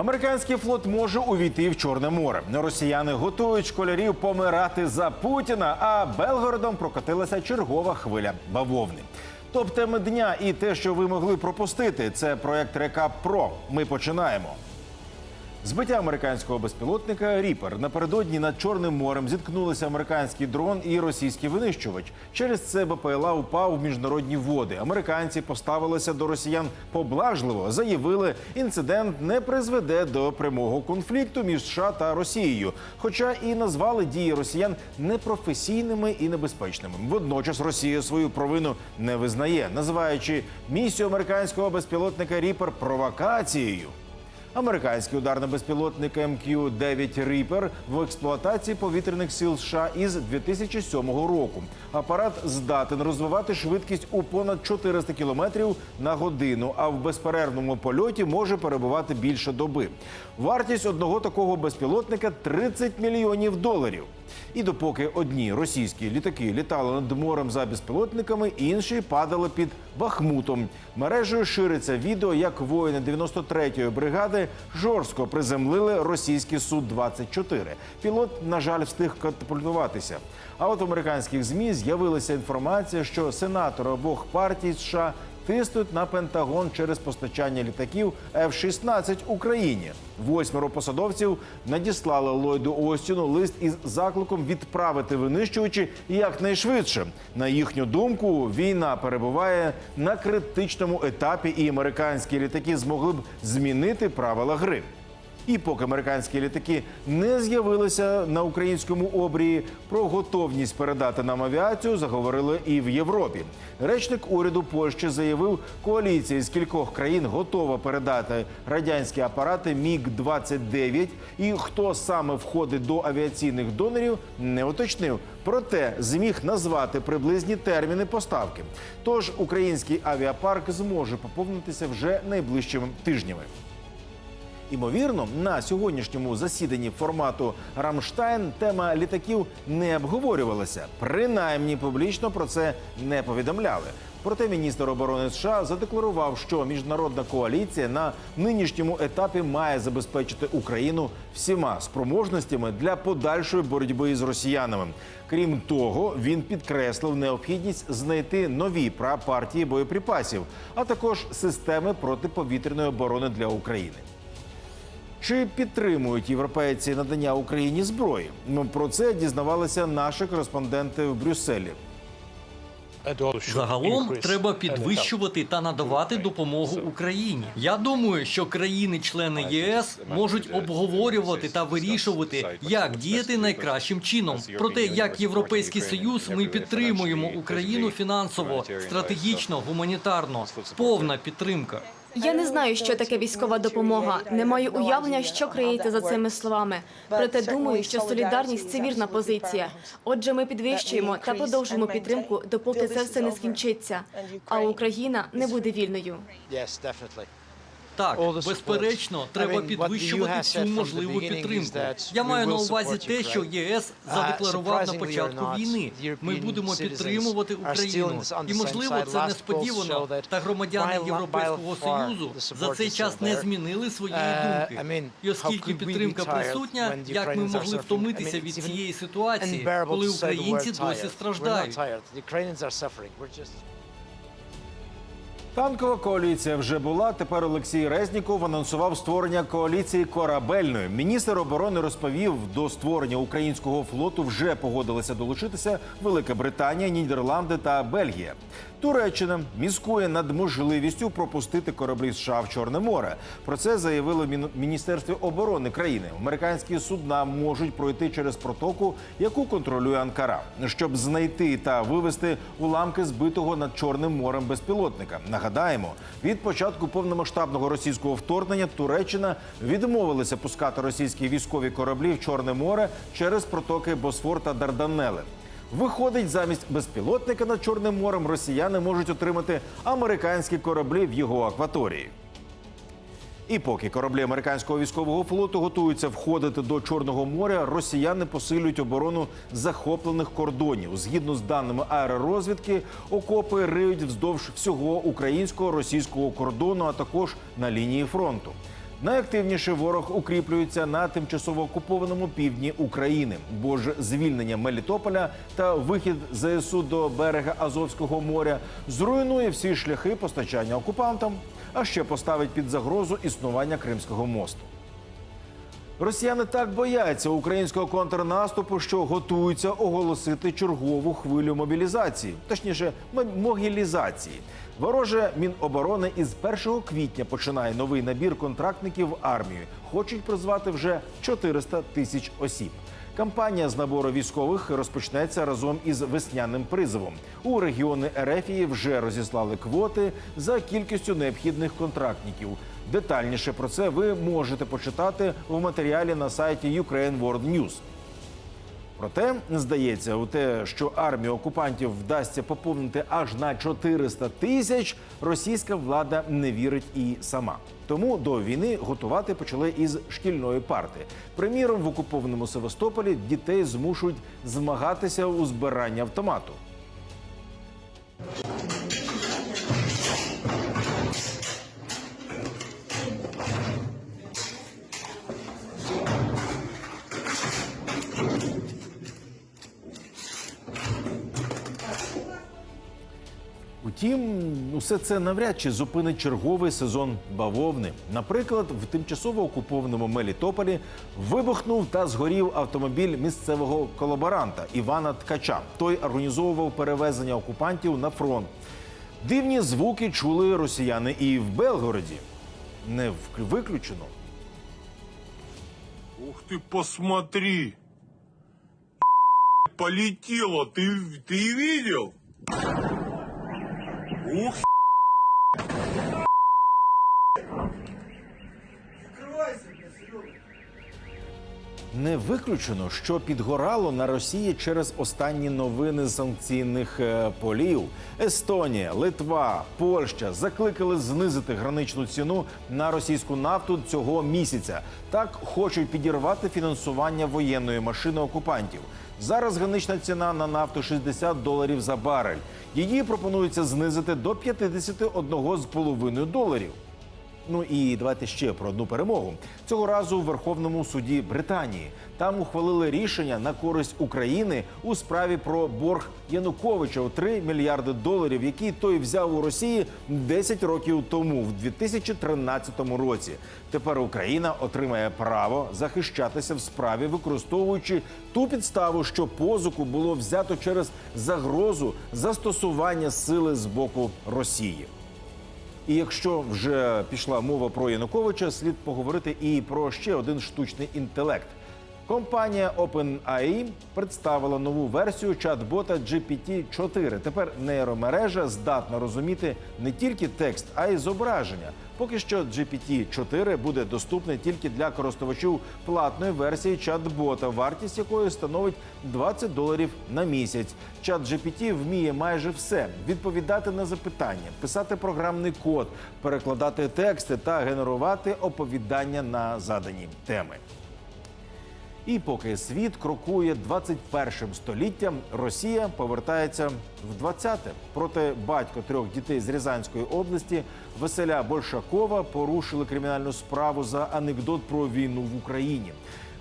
Американський флот може увійти в Чорне море. Росіяни готують школярів помирати за Путіна. А Белгородом прокатилася чергова хвиля бавовни. Топ теми дня і те, що ви могли пропустити, це проект Рекап Про. Ми починаємо. Збиття американського безпілотника Ріпер напередодні над Чорним морем зіткнулися американський дрон і російський винищувач. Через це БПЛА упав в міжнародні води. Американці поставилися до росіян поблажливо. Заявили, інцидент не призведе до прямого конфлікту між США та Росією. Хоча і назвали дії росіян непрофесійними і небезпечними. Водночас Росія свою провину не визнає, називаючи місію американського безпілотника Ріпер провокацією. Американський ударний безпілотник МК-9 Ріпер в експлуатації повітряних сил США із 2007 року. Апарат здатен розвивати швидкість у понад 400 км на годину, а в безперервному польоті може перебувати більше доби. Вартість одного такого безпілотника 30 мільйонів доларів. І допоки одні російські літаки літали над морем за безпілотниками, інші падали під Бахмутом. Мережею шириться відео, як воїни 93-ї бригади жорстко приземлили російський су 24 Пілот, на жаль, встиг катапультуватися. А от в американських змі з'явилася інформація, що сенатори обох партій США тиснуть на Пентагон через постачання літаків F-16 Україні. Восьмеро посадовців надіслали Ллойду Остіну лист із закликом відправити винищувачі якнайшвидше. На їхню думку, війна перебуває на критичному етапі, і американські літаки змогли б змінити правила гри. І поки американські літаки не з'явилися на українському обрії, про готовність передати нам авіацію заговорили і в Європі. Речник уряду Польщі заявив, коаліція з кількох країн готова передати радянські апарати Міг 29 І хто саме входить до авіаційних донорів, не уточнив. Проте зміг назвати приблизні терміни поставки. Тож український авіапарк зможе поповнитися вже найближчими тижнями. Імовірно, на сьогоднішньому засіданні формату Рамштайн тема літаків не обговорювалася. Принаймні публічно про це не повідомляли. Проте міністр оборони США задекларував, що міжнародна коаліція на нинішньому етапі має забезпечити Україну всіма спроможностями для подальшої боротьби з росіянами. Крім того, він підкреслив необхідність знайти нові партії боєприпасів, а також системи протиповітряної оборони для України. Чи підтримують європейці надання Україні зброї? Ну, Про це дізнавалися наші кореспонденти в Брюсселі. Загалом треба підвищувати та надавати допомогу Україні. Я думаю, що країни-члени єС можуть обговорювати та вирішувати, як діяти найкращим чином. Проте, як європейський союз, ми підтримуємо Україну фінансово, стратегічно, гуманітарно. Повна підтримка. Я не знаю, що таке військова допомога. Не маю уявлення, що криється за цими словами. Проте думаю, що солідарність це вірна позиція. Отже, ми підвищуємо та продовжуємо підтримку, допоки це все не скінчиться. А Україна не буде вільною. Так, безперечно, треба підвищувати цю можливу підтримку. Я маю на увазі те, що ЄС задекларував на початку війни. Ми будемо підтримувати Україну, і можливо, це несподівано. Та громадяни Європейського союзу за цей час не змінили своєї думки. І оскільки підтримка присутня, як ми могли втомитися від цієї ситуації, коли українці досі страждають? Танкова коаліція вже була. Тепер Олексій Резніков анонсував створення коаліції корабельної. Міністр оборони розповів, до створення українського флоту вже погодилися долучитися Велика Британія, Нідерланди та Бельгія. Туреччина міскує над можливістю пропустити кораблі США в Чорне море. Про це заявили в Мін- Міністерстві оборони країни. Американські судна можуть пройти через протоку, яку контролює Анкара, щоб знайти та вивести уламки збитого над Чорним морем безпілотника. Нагадаємо, від початку повномасштабного російського вторгнення Туреччина відмовилася пускати російські військові кораблі в Чорне море через протоки Босфор та Дарданели. Виходить, замість безпілотника над Чорним морем росіяни можуть отримати американські кораблі в його акваторії. І поки кораблі американського військового флоту готуються входити до Чорного моря, росіяни посилюють оборону захоплених кордонів. Згідно з даними аеророзвідки, окопи риють вздовж всього українсько-російського кордону, а також на лінії фронту. Найактивніше ворог укріплюється на тимчасово окупованому півдні України, бо ж звільнення Мелітополя та вихід ЗСУ до берега Азовського моря зруйнує всі шляхи постачання окупантам, а ще поставить під загрозу існування Кримського мосту. Росіяни так бояться українського контрнаступу, що готуються оголосити чергову хвилю мобілізації, точніше, могілізації. Вороже Міноборони із 1 квітня починає новий набір контрактників в армію. Хочуть призвати вже 400 тисяч осіб. Кампанія з набору військових розпочнеться разом із весняним призовом. У регіони Ерефії вже розіслали квоти за кількістю необхідних контрактників. Детальніше про це ви можете почитати в матеріалі на сайті Ukraine World News. Проте здається, у те, що армію окупантів вдасться поповнити аж на 400 тисяч, російська влада не вірить і сама. Тому до війни готувати почали із шкільної парти. Приміром, в окупованому Севастополі дітей змушують змагатися у збиранні автомату. Утім, усе це навряд чи зупинить черговий сезон бавовни. Наприклад, в тимчасово окупованому Мелітополі вибухнув та згорів автомобіль місцевого колаборанта Івана Ткача. Той організовував перевезення окупантів на фронт. Дивні звуки чули росіяни і в Белгороді. Не вк- виключено. Ух ты, посмотри! Полетело, ты, ты видел? Ух, Не виключено, що підгорало на Росії через останні новини санкційних е, полів. Естонія, Литва, Польща закликали знизити граничну ціну на російську нафту цього місяця. Так хочуть підірвати фінансування воєнної машини окупантів. Зараз гранична ціна на нафту 60 доларів за барель. Її пропонується знизити до 51,5 доларів. Ну і давайте ще про одну перемогу. Цього разу в Верховному суді Британії. Там ухвалили рішення на користь України у справі про борг Януковича у 3 мільярди доларів, який той взяв у Росії 10 років тому, в 2013 році. Тепер Україна отримає право захищатися в справі, використовуючи ту підставу, що позику було взято через загрозу застосування сили з боку Росії. І якщо вже пішла мова про Януковича, слід поговорити і про ще один штучний інтелект. Компанія OpenAI представила нову версію чат-бота GPT-4. Тепер нейромережа здатна розуміти не тільки текст, а й зображення. Поки що GPT-4 буде доступний тільки для користувачів платної версії чат-бота, вартість якої становить 20 доларів на місяць. Чат GPT вміє майже все: відповідати на запитання, писати програмний код, перекладати тексти та генерувати оповідання на задані теми. І поки світ крокує 21 століттям, Росія повертається в 20-те. Проти батько трьох дітей з Рязанської області Василя Большакова порушили кримінальну справу за анекдот про війну в Україні.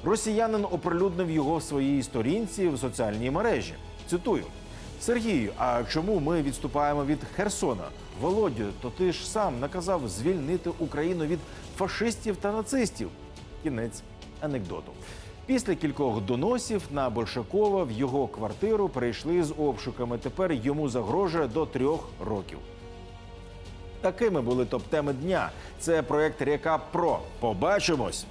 Росіянин оприлюднив його в своїй сторінці в соціальній мережі. Цитую: Сергію, а чому ми відступаємо від Херсона? Володю, то ти ж сам наказав звільнити Україну від фашистів та нацистів. Кінець анекдоту. Після кількох доносів на Большакова в його квартиру прийшли з обшуками. Тепер йому загрожує до трьох років. Такими були топ-теми дня. Це проект Ріка Про. Побачимось.